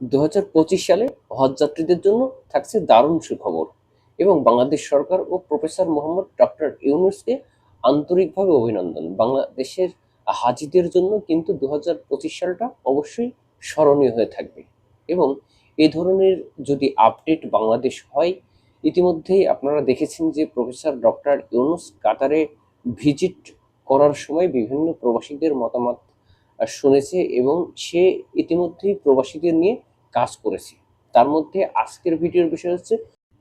দু হাজার পঁচিশ সালে হজ যাত্রীদের জন্য থাকছে দারুণ সুখবর এবং বাংলাদেশ সরকার ও প্রফেসর মোহাম্মদ ডক্টর ইউনুসকে আন্তরিকভাবে অভিনন্দন। বাংলাদেশের হাজিদের জন্য কিন্তু দু হাজার পঁচিশ সালটা অবশ্যই স্মরণীয় হয়ে থাকবে এবং এ ধরনের যদি আপডেট বাংলাদেশ হয়, ইতিমধ্যেই আপনারা দেখেছেন যে প্রফেসর ডক্টর ইউনুস কাতারে ভিজিট করার সময় বিভিন্ন প্রবাসীদের মতামত শুনেছে এবং সে ইতিমধ্যেই প্রবাসীদের নিয়ে কাজ করেছি। তার মধ্যে আজকের ভিডিওর বিষয় হচ্ছে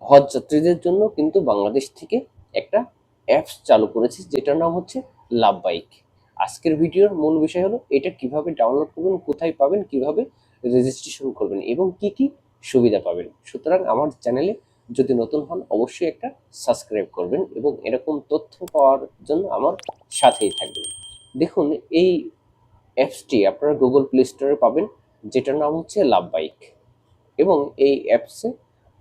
হজ যাত্রীদের জন্য কিন্তু বাংলাদেশ থেকে একটা অ্যাপস চালু করেছি, যেটার নাম হচ্ছে লাভ বাইক। আজকের ভিডিওর মূল বিষয় হলো এটা কীভাবে ডাউনলোড করবেন, কোথায় পাবেন, কীভাবে রেজিস্ট্রেশন করবেন এবং কি কি সুবিধা পাবেন। সুতরাং আমার চ্যানেলে যদি নতুন হন, অবশ্যই একটা সাবস্ক্রাইব করবেন এবং এরকম তথ্য পাওয়ার জন্য আমার সাথেই থাকবেন। দেখুন, এই অ্যাপসটি আপনারা গুগল প্লে স্টোরে পাবেন। যেটার নাম হচ্ছে লাভ বাইক। এবং এই অ্যাপসে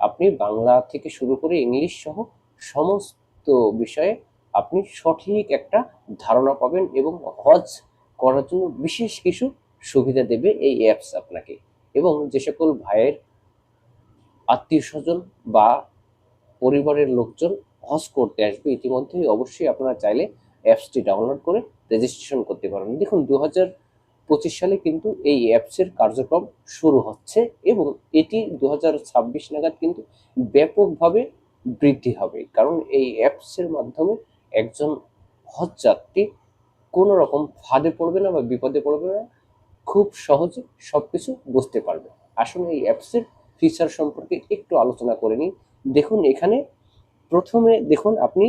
আপনি বাংলা থেকে শুরু করে ইংলিশ সহ সমস্ত বিষয়ে আপনি সঠিক একটা ধারণা পাবেন এবং হজ করার জন্য বিশেষ কিছু সুবিধা দেবে এই অ্যাপস আপনাকে। এবং যে সকল ভাইয়ের আত্মীয় স্বজন বা পরিবারের লোকজন হজ করতে আসবে, ইতিমধ্যেই অবশ্যই আপনারা চাইলে অ্যাপসটি ডাউনলোড করে রেজিস্ট্রেশন করতে পারেন। দেখুন দু হাজার পঁচিশ সালে কিন্তু এই অ্যাপসের কার্যক্রম শুরু হচ্ছে এবং এটি দু ছাব্বিশ নাগাদ কিন্তু ব্যাপকভাবে বৃদ্ধি হবে। কারণ এই অ্যাপসের মাধ্যমে একজন হজ যাত্রী কোনো রকম ফাঁদে পড়বে না বা বিপদে পড়বে না, খুব সহজে সব কিছু বুঝতে পারবে। আসলে এই অ্যাপসের ফিচার সম্পর্কে একটু আলোচনা করে নিই। দেখুন, এখানে প্রথমে দেখুন আপনি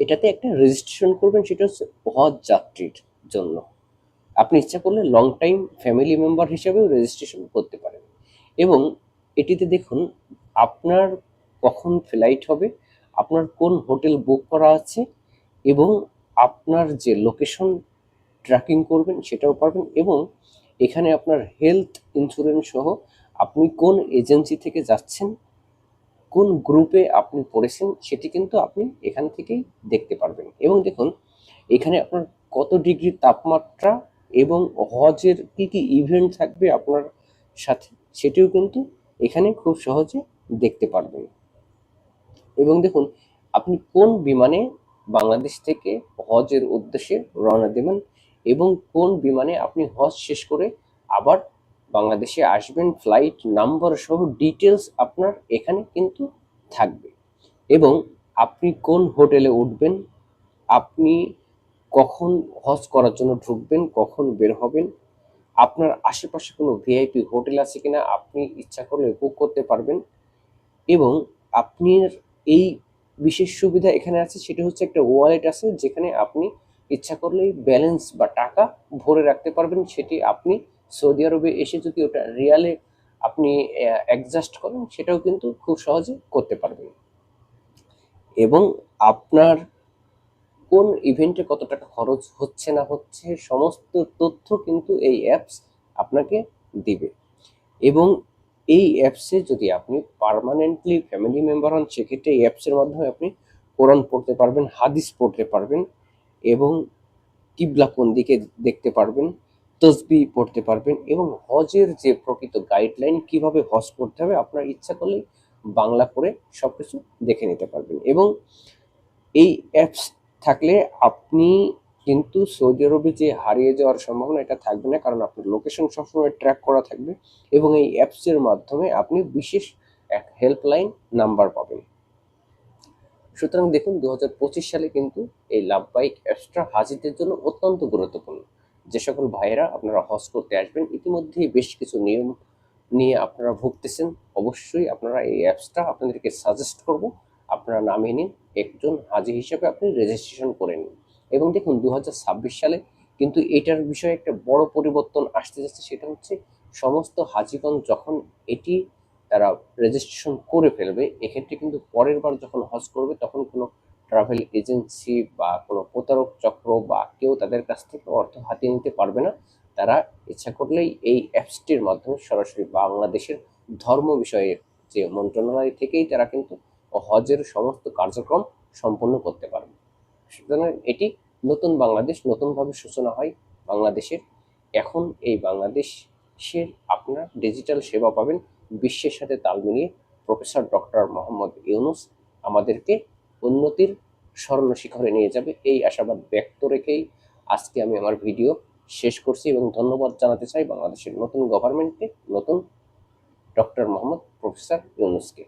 এটাতে একটা রেজিস্ট্রেশন করবেন, সেটা হচ্ছে হজ যাত্রীর জন্য। আপনি ইচ্ছা করলে লং টাইম ফ্যামিলি মেম্বার হিসেবেও রেজিস্ট্রেশন করতে পারেন। এবং এটিতে দেখুন, আপনার কখন ফ্লাইট হবে, আপনার কোন হোটেল বুক করা আছে, এবং আপনার যে লোকেশন ট্র্যাকিং করবেন সেটাও পারবেন, এবং এখানে আপনার হেলথ ইন্স্যুরেন্স সহ আপনি কোন এজেন্সি থেকে যাচ্ছেন, কোন গ্রুপে আপনি পড়েছেন, সেটি কিন্তু আপনি এখান থেকেই দেখতে পারবেন। এবং দেখুন, এখানে আপনার কত ডিগ্রি তাপমাত্রা এবং হজের কি কি ইভেন্ট থাকবে আপনার সাথে, সেটিও কিন্তু এখানে খুব সহজে দেখতে পারবেন। এবং দেখুন, আপনি কোন বিমানে বাংলাদেশ থেকে হজের উদ্দেশ্যে রওনা দেবেন এবং কোন বিমানে আপনি হজ শেষ করে আবার বাংলাদেশে আসবেন ফ্লাইট নাম্বার সহ ডিটেলস আপনার এখানে কিন্তু থাকবে। এবং আপনি কোন হোটেলে উঠবেন, আপনি কখন হজ করার জন্য ঢুকবেন, কখন বের হবেন, আপনার আশেপাশে কোনো ভিআইপি হোটেল আছে কিনা আপনি ইচ্ছা করলে বুক করতে পারবেন এবং আপনার এই বিশেষ সুবিধা এখানে আছে, সেটা হচ্ছে একটা ওয়ালেট আছে যেখানে আপনি ইচ্ছা করলেই ব্যালেন্স বা টাকা ভরে রাখতে পারবেন, সেটি আপনি সৌদি আরবে এসে যদি ওটা রিয়ালে আপনি অ্যাডজাস্ট করেন, সেটাও কিন্তু খুব সহজে করতে পারবেন। এবং আপনার কোন ইভেন্টে কত টাকা খরচ হচ্ছে না হচ্ছে, সমস্ত তথ্য কিন্তু এই অ্যাপস আপনাকে দিবে। এবং এই অ্যাপসে যদি আপনি পার্মানেন্টলি ফ্যামিলি মেম্বার হন, সেক্ষেত্রে এই অ্যাপসের মাধ্যমে আপনি কোরআন পড়তে পারবেন, হাদিস পড়তে পারবেন এবং কিবলা কোন দিকে দেখতে পারবেন, তসবি পড়তে পারবেন এবং হজের যে প্রকৃত গাইডলাইন কীভাবে হজ করতে হবে, আপনার ইচ্ছা করলে বাংলা করে সবকিছু দেখে নিতে পারবেন। এবং এই অ্যাপস থাকলে আপনি কিন্তু সৌদি আরবে যে হারিয়ে যাওয়ার সম্ভাবনা, এটা থাকবে না। কারণ আপনার লোকেশন সবসময় ট্র্যাক করা থাকবে এবং এই অ্যাপসের মাধ্যমে আপনি বিশেষ এক হেল্পলাইন নাম্বার পাবেন। সুতরাং দেখুন দু হাজার পঁচিশ সালে কিন্তু এই লাভ বাইক অ্যাপসটা হাজিদের জন্য অত্যন্ত গুরুত্বপূর্ণ। যে সকল ভাইয়েরা আপনারা হজ করতে আসবেন, ইতিমধ্যেই বেশ কিছু নিয়ম নিয়ে আপনারা ভুগতেছেন। অবশ্যই আপনারা এই অ্যাপসটা আপনাদেরকে সাজেস্ট করব। আপনারা নামিয়ে নিন। একজন হাজি হিসেবে আপনি রেজিস্ট্রেশন করে নিন। এবং দেখুন দু হাজার ছাব্বিশ সালে কিন্তু এটার বিষয়ে একটা বড় পরিবর্তন আসতে যাচ্ছে, সেটা হচ্ছে সমস্ত হাজিগণ যখন এটি তারা রেজিস্ট্রেশন করে ফেলবে, এক্ষেত্রে কিন্তু পরের বার যখন হজ করবে, তখন কোনো ট্রাভেল এজেন্সি বা কোনো প্রতারক চক্র বা কেউ তাদের কাছ থেকে অর্থ হাতিয়ে নিতে পারবে না। তারা ইচ্ছা করলেই এই অ্যাপসটির মাধ্যমে সরাসরি বাংলাদেশের ধর্ম বিষয়ে যে মন্ত্রণালয় থেকেই তারা কিন্তু হজের সমস্ত কার্যক্রম সম্পন্ন করতে পারবে। সুতরাং এটি নতুন বাংলাদেশ, নতুনভাবে সূচনা হয় বাংলাদেশের। এখন এই বাংলাদেশের আপনার ডিজিটাল সেবা পাবেন। বিশ্বের সাথে তাল মিলিয়ে প্রফেসর ডক্টর মোহাম্মদ ইউনুস আমাদেরকে উন্নতির স্বর্ণ শিখরে নিয়ে যাবে। এই আশাবাদ ব্যক্ত রেখেই আজকে আমি আমার ভিডিও শেষ করছি এবং ধন্যবাদ জানাতে চাই বাংলাদেশের নতুন গভর্নমেন্টকে নতুন ডক্টর মোহাম্মদ প্রফেসর ইউনুসকে।